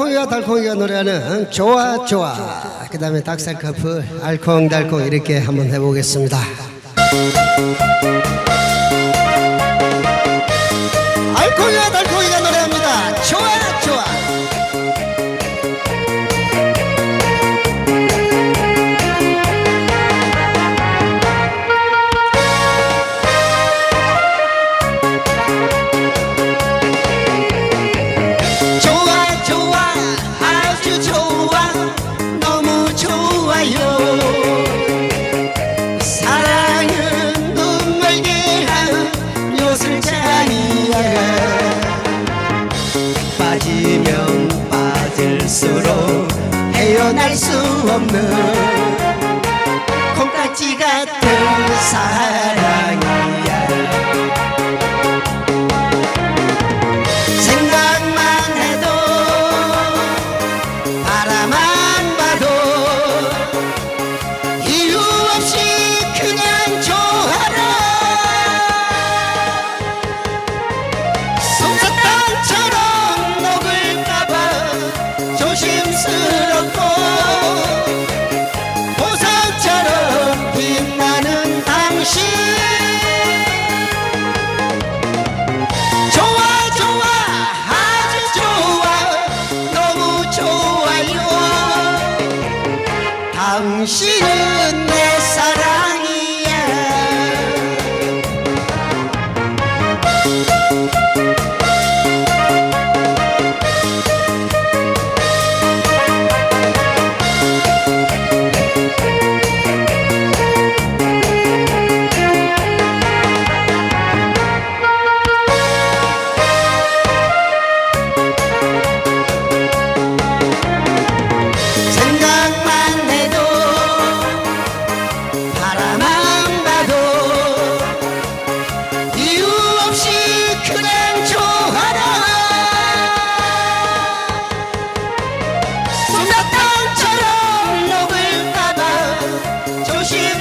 달콩이가 달콩이가 노래하는 좋아 좋아. 그 다음에 닭살 커플 알콩달콩 이렇게 한번 해보겠습니다. 알콩이가 달콩! 콩깍지 같은 사람. 心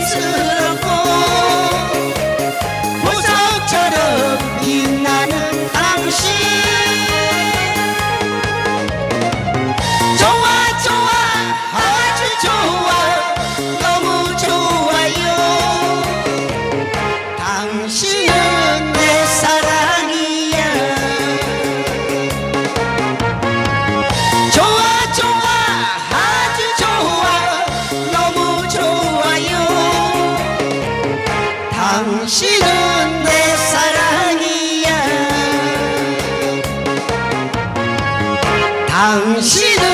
사랑스럽고 보석처럼 빛나는 당신 당신은 내 사랑이야. 당신은